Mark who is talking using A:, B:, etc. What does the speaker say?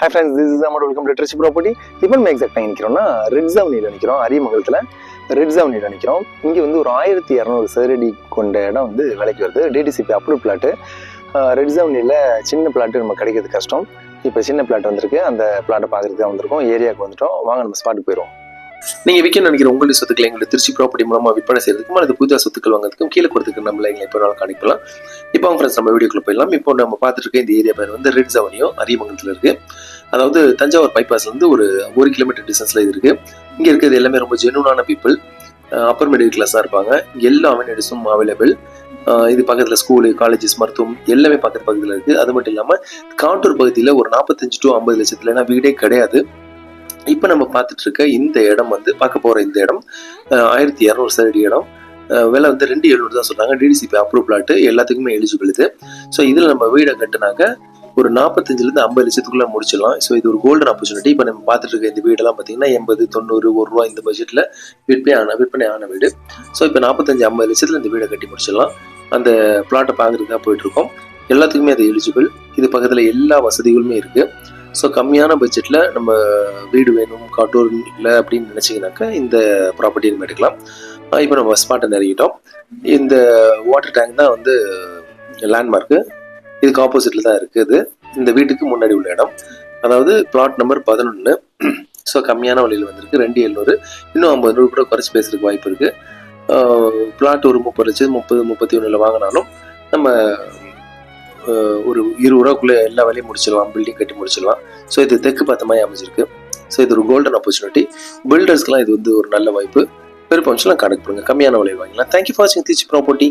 A: Hi friends this is amount welcome literature property இப்போ நம்ம எக்ஸாக்டாக நிற்கிறோம்னா ரெட் ஜவுனியில் நிற்கிறோம் அரியமங்கலத்தில் ரெட் ஜவுனியில் நிற்கிறோம் இங்கே வந்து ஒரு ஆயிரத்தி இரநூறு சதுரடி கொண்ட இடம் வந்து விலைக்கு வருது. டிடிசிபி அப்ரூவ் பிளாட்டு ரெட் ஜவுனியில் சின்ன பிளாட்டு நம்ம கிடைக்கிறது கஷ்டம். இப்போ சின்ன பிளாட் வந்திருக்கு. அந்த பிளாட்டை பார்க்குறதுக்கு வந்திருக்கோம். ஏரியாவுக்கு வந்துட்டோம். வாங்க நம்ம ஸ்பாட்டுக்கு போயிடுவோம்.
B: நீங்க விற்க நினைக்கிற உங்களுடைய சொத்துக்களை எங்களுடைய திருச்சி ப்ராப்பர்ட்டி மூலமா விற்பனை செய்யறதுக்கும் அல்லது புதிதாக சொத்துக்கள் வாங்குறதுக்கும் கீழே கொடுத்துக்கு நம்மள எங்களை இப்போ நாள் காணிக்கலாம். இப்போ ஃப்ரெண்ட்ஸ் நம்ம வீடியோக்குள்ள போயிடலாம். இப்போ நம்ம பார்த்துட்டு இருக்க இந்த ஏரியா பேர் வந்து ரெட் ஜவனியோ அரியமங்கலத்தில் இருக்கு. அதாவது தஞ்சாவூர் பைபாஸ்ல இருந்து ஒரு ஒரு கிலோமீட்டர் டிஸ்டன்ஸ்ல இது இருக்கு. இங்க இருக்கிறது எல்லாமே ரொம்ப ஜெனுவனான பீப்புள் அப்பர் மிடில் கிளாஸாக இருப்பாங்க. எல்லா அமெனிட்டிஸும் அவைலபிள் இது பக்கத்தில் ஸ்கூலு காலேஜஸ் மருத்துவம் எல்லாமே பக்கத்து பக்கத்தில் இருக்குது அது மட்டும் இல்லாமல் காட்டூர் பகுதியில் ஒரு நாற்பத்தஞ்சு டு ஐம்பது லட்சத்தில் ஏன்னா வீடே கிடையாது. இப்போ நம்ம பார்த்துட்டு இருக்க இந்த இடம் வந்து பார்க்க போகிற இந்த இடம் ஆயிரத்தி இரநூறு சதுரடி இடம். விலை வந்து ரெண்டு எழுநூறு தான் சொல்கிறாங்க டிடிசிபி அப்ரூவ் பிளாட்டு எல்லாத்துக்குமே எலிஜிபிள் இது. ஸோ இதில் நம்ம வீடை கட்டினாக்க ஒரு நாற்பத்தஞ்சிலேருந்து ஐம்பது லட்சத்துக்குள்ளே முடிச்சிடலாம். ஸோ இது ஒரு கோல்டன் ஆப்பர்ச்சுனிட்டி இப்போ நம்ம பார்த்துட்டு இருக்க இந்த வீடெல்லாம் பார்த்தீங்கன்னா எண்பது தொண்ணூறு ஒரு ரூபா இந்த பட்ஜெட்டில் விற்பனை ஆன விற்பனை ஆன வீடு. ஸோ இப்போ நாற்பத்தஞ்சு ஐம்பது லட்சத்தில் இந்த வீடை கட்டி முடிச்சிடலாம். அந்த பிளாட்டை பார்க்குறதுக்காக போயிட்டுருக்கோம். எல்லாத்துக்குமே அது எலிஜிபிள் இது பக்கத்தில் எல்லா வசதிகளுமே இருக்குது ஸோ கம்மியான பட்ஜெட்டில் நம்ம வீடு வேணும் காட்டூர் இல்லை அப்படின்னு நினச்சிங்கனாக்கா இந்த ப்ராப்பர்ட்டி நம்ம எடுக்கலாம். இப்போ நம்ம ஸ்பாட்டை நிறையிட்டோம் இந்த வாட்டர் டேங்க் தான் வந்து லேண்ட்மார்க்கு இதுக்கு ஆப்போசிட்டில் தான் இருக்குது. இந்த வீட்டுக்கு முன்னாடி உள்ள இடம். அதாவது பிளாட் நம்பர் பதினொன்று ஸோ கம்மியான விலையில் வந்திருக்கு. ரெண்டு எழுநூறு. இன்னும் ஐம்பது நூறு கூட குறைச்சி பேசுறதுக்கு வாய்ப்பு இருக்குது பிளாட் ஒரு முப்பது லட்சம் முப்பது முப்பத்தி ஒன்றில் வாங்கினாலும் நம்ம ஒரு இருபது ரூபாக்குள்ளே எல்லா வேலையும் முடிச்சிடலாம் பில்டிங் கட்டி முடிச்சிடலாம். ஸோ இது தெற்கு பார்த்த மாதிரி அமைஞ்சிருக்கு. ஸோ இது ஒரு கோல்டன் ஆப்பர்ச்சுனிட்டி பில்டர்ஸ்க்குலாம் இது வந்து ஒரு நல்ல வாய்ப்பு. பெருப்பம்ஸ்லாம் கணக்கு பண்ணுங்க. கம்மியான விலை வாங்கிக்கலாம். தேங்க்யூ ஃபார் வாட்சிங் தீச்சி ப்ராப்பர்ட்டி